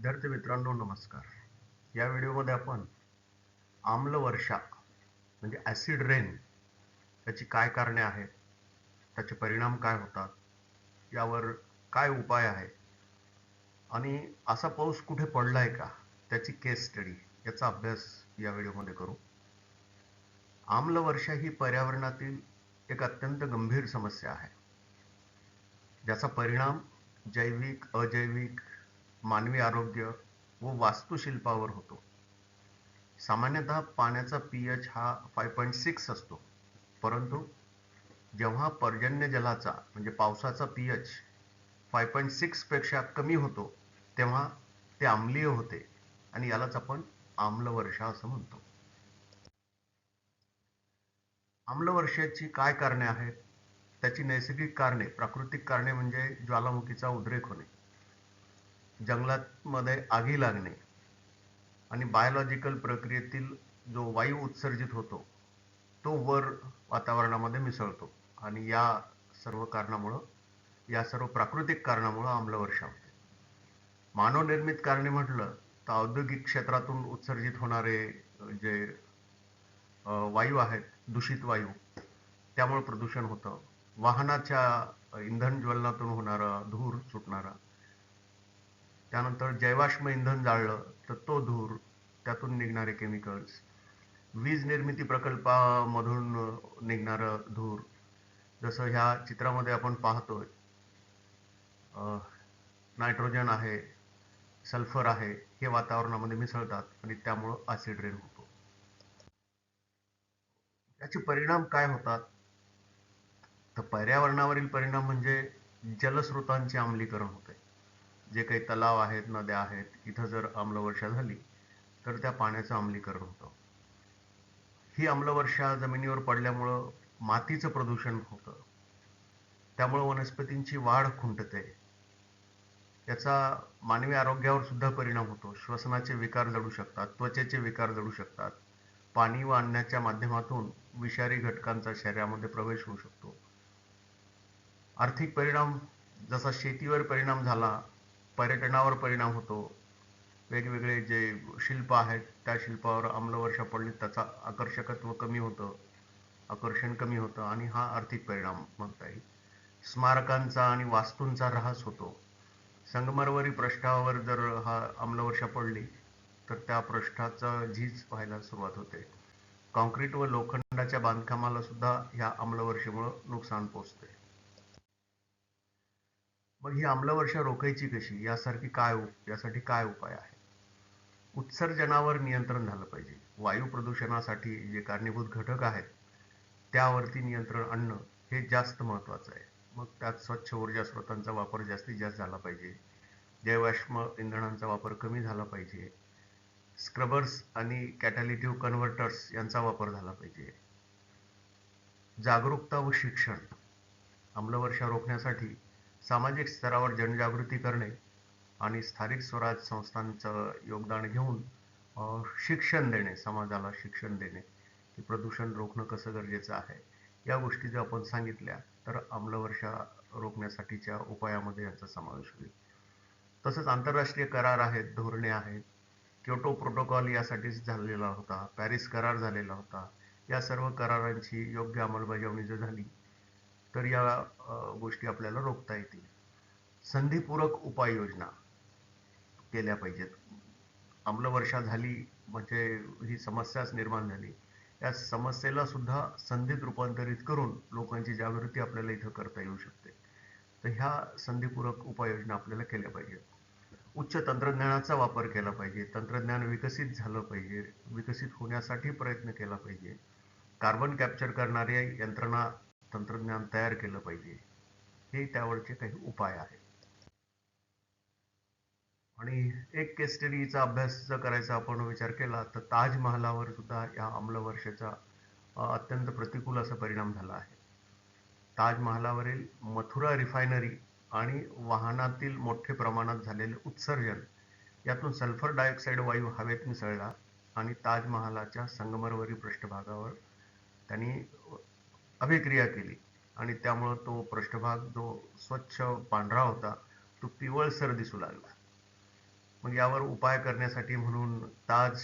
विद्यार्थी मित्रांनो नमस्कार. या व्हिडिओमध्ये आपण आम्लवर्षा म्हणजे ॲसिड रेन त्याची काय कारणे आहेत त्याचे परिणाम काय होतात यावर काय उपाय आहे आणि असा पाऊस कुठे पडलाय का त्याची केस स्टडी याचा अभ्यास या व्हिडिओमध्ये करू. आम्लवर्षा ही पर्यावरणातील एक अत्यंत गंभीर समस्या आहे. ज्याचा परिणाम जैविक अजैविक मानवी आरोग्य व वास्तुशिल्पावर होतो. सामान्यतः पाण्याचा पी एच हा फाय पॉईंट सिक्स असतो. परंतु जेव्हा पर्जन्य जलाचा म्हणजे पावसाचा पी एच फाय पॉईंट सिक्सपेक्षा कमी होतो तेव्हा ते आम्लीय होते आणि यालाच आपण आम्लवर्षा असं म्हणतो. आम्लवर्षाची काय कारणे आहेत? त्याची नैसर्गिक कारणे प्राकृतिक कारणे म्हणजे ज्वालामुखीचा उद्रेक होणे. जंगलामध्ये आगी लागणे आणि बायोलॉजिकल प्रक्रियेतील जो वायू उत्सर्जित होतो तो वर वातावरणामध्ये मिसळतो. आणि या सर्व कारणामुळं या सर्व प्राकृतिक कारणामुळं आम्लवर्षा होते मानवनिर्मित कारणे म्हटलं तर औद्योगिक क्षेत्रातून उत्सर्जित होणारे जे वायू आहेत दूषित वायू त्यामुळे प्रदूषण होतं. वाहनाच्या इंधन ज्वलनातून होणारा धूर सुटणारा त्यानंतर जैवाश्म इंधन जाळलं तर तो धूर त्यातून निघणारे केमिकल्स वीज निर्मिती प्रकल्पामधून निघणारं धूर. जसं ह्या चित्रामध्ये आपण पाहतोय नायट्रोजन आहे सल्फर आहे हे वातावरणामध्ये मिसळतात आणि त्यामुळं ऍसिड रेन होतो. याचे परिणाम काय होतात? तर पर्यावरणावरील परिणाम म्हणजे जलस्रोतांचे आम्लीकरण होते जे काही तलाव आहेत नद्या आहेत इथं जर आम्लवर्षा झाली तर त्या पाण्याचं आम्लीकरण होतं. ही आम्लवर्षा जमिनीवर पडल्यामुळं मातीचं प्रदूषण होतं. त्यामुळं वनस्पतींची वाढ खुंटते. याचा मानवी आरोग्यावर सुद्धा परिणाम होतो. श्वसनाचे विकार जडू शकतात त्वचेचे विकार जडू शकतात. पाणी व अन्नाच्या माध्यमातून विषारी घटकांचा शरीरामध्ये प्रवेश होऊ शकतो. आर्थिक परिणाम जसा शेतीवर परिणाम झाला पर्यटनावर परिणाम होतो. वेगवेगळे जे शिल्प आहेत त्या शिल्पावर आम्लवर्षा पडली त्याचा आकर्षकत्व कमी होतं. आकर्षण कमी होतं आणि हा आर्थिक परिणाम म्हणता येईल. स्मारकांचा आणि वास्तूंचा ऱ्हास होतो. संगमरवरी पृष्ठावर जर हा आम्लवर्षा पडली तर त्या पृष्ठाचा झीज व्हायला सुरुवात होते. कॉन्क्रीट व लोखंडाच्या बांधकामाला सुद्धा ह्या आम्लवर्षेमुळं नुकसान पोचते. मग ही आम्लवर्षा रोखायची कशी? यासारखी काय यासाठी काय उपाय आहे उत्सर्जनावर नियंत्रण झालं पाहिजे. वायू प्रदूषणासाठी जे कारणीभूत घटक आहेत त्यावरती नियंत्रण आणणं हे जास्त महत्त्वाचं आहे. मग त्यात स्वच्छ ऊर्जा स्रोतांचा वापर जास्तीत जास्त झाला पाहिजे. जैवाश्म इंधनांचा वापर कमी झाला पाहिजे. स्क्रबर्स आणि कॅटॅलिटिव्ह कन्व्हर्टर्स यांचा वापर झाला पाहिजे. जागरूकता व शिक्षण. आम्लवर्षा रोखण्यासाठी सामाजिक स्तरावर जनजागृती करणे आणि स्थानिक स्वराज संस्थांचं योगदान घेऊन शिक्षण देणे समाजाला शिक्षण देणे की प्रदूषण रोखणं कसं गरजेचं आहे या गोष्टी जर आपण सांगितल्या तर आम्लवर्षा रोखण्यासाठीच्या उपायामध्ये यांचा समावेश होईल. तसंच आंतरराष्ट्रीय करार आहेत धोरणे आहेत. क्योटो प्रोटोकॉल यासाठीच झालेला होता पॅरिस करार झालेला होता. या सर्व करारांची योग्य अंमलबजावणी जर झाली तर या गोष्टी आपल्याला रोखता येतील. संधीपूरक उपाययोजना केल्या पाहिजेत. आम्लवर्षा झाली म्हणजे ही समस्याच निर्माण झाली. या समस्येला सुद्धा संधीत रूपांतरित करून लोकांची जागृती आपल्याला इथं करता येऊ शकते. तर ह्या संधीपूरक उपाययोजना आपल्याला केल्या पाहिजेत. उच्च तंत्रज्ञानाचा वापर केला पाहिजे. तंत्रज्ञान विकसित झालं पाहिजे. विकसित होण्यासाठी प्रयत्न केला पाहिजे. कार्बन कॅप्चर करणाऱ्या यंत्रणा तंत्रज्ञान तयार केलं पाहिजे. हे त्यावरचे काही उपाय आहेत. आणि एक केस स्टडीचा अभ्यास जर करायचा आपण विचार केला तर ताजमहालावर सुद्धा या आम्लवर्षाचा अत्यंत प्रतिकूल असा परिणाम झाला आहे. ताजमहालावरील मथुरा रिफायनरी आणि वाहनातील मोठे प्रमाणात झालेले उत्सर्जन यातून सल्फर डायऑक्साईड वायू हवेत मिसळला आणि ताजमहालाच्या संगमरवरी पृष्ठभागावर त्यांनी अभिक्रिया केली. आणि त्यामुळं तो पृष्ठभाग जो स्वच्छ पांढरा होता तो पिवळसर दिसू लागला. मग यावर उपाय करण्यासाठी म्हणून ताज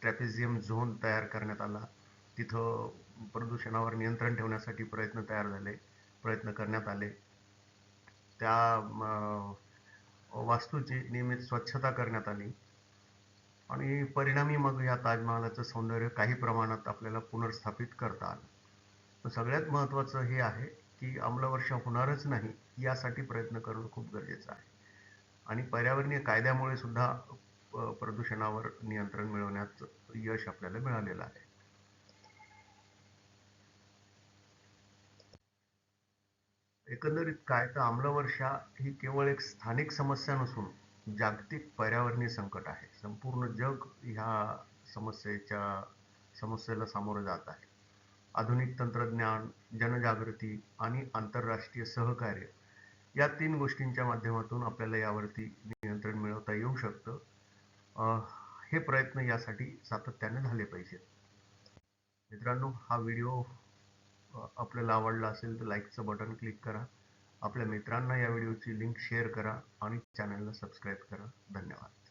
ट्रॅपेझियम झोन तयार करण्यात आला. तिथं प्रदूषणावर नियंत्रण ठेवण्यासाठी प्रयत्न तयार झाले प्रयत्न करण्यात आले. त्या वास्तूची नियमित स्वच्छता करण्यात आली. आणि परिणामी मग या ताजमहालाचं सौंदर्य काही प्रमाणात आपल्याला पुनर्स्थापित करता आलं. सगळ्यात महत्त्वाचं हे आहे की आम्लवर्षा होणारच नाही यासाठी प्रयत्न करणं खूप गरजेचं आहे. आणि पर्यावरणीय कायद्यामुळे सुद्धा प्रदूषणावर नियंत्रण मिळवण्यात यश आपल्याला मिळालेलं आहे. एकंदरीत काय? तर आम्लवर्षा ही केवळ एक स्थानिक समस्या नसून जागतिक पर्यावरणीय संकट आहे. संपूर्ण जग ह्या समस्येच्या समस्येला सामोरं जात आहे. आधुनिक तंत्रज्ञान जनजागृती आणि आंतरराष्ट्रीय सहकार्य या तीन गोष्टींच्या माध्यमातून आपल्याला यावरती नियंत्रण मिळवता येऊ शकतं. हे प्रयत्न यासाठी सातत्याने झाले पाहिजेत. मित्रांनो हा व्हिडिओ आपल्याला आवडला असेल तर लाईकचं बटन क्लिक करा. आपल्या मित्रांना या व्हिडिओची लिंक शेअर करा आणि चॅनलला सबस्क्राईब करा. धन्यवाद.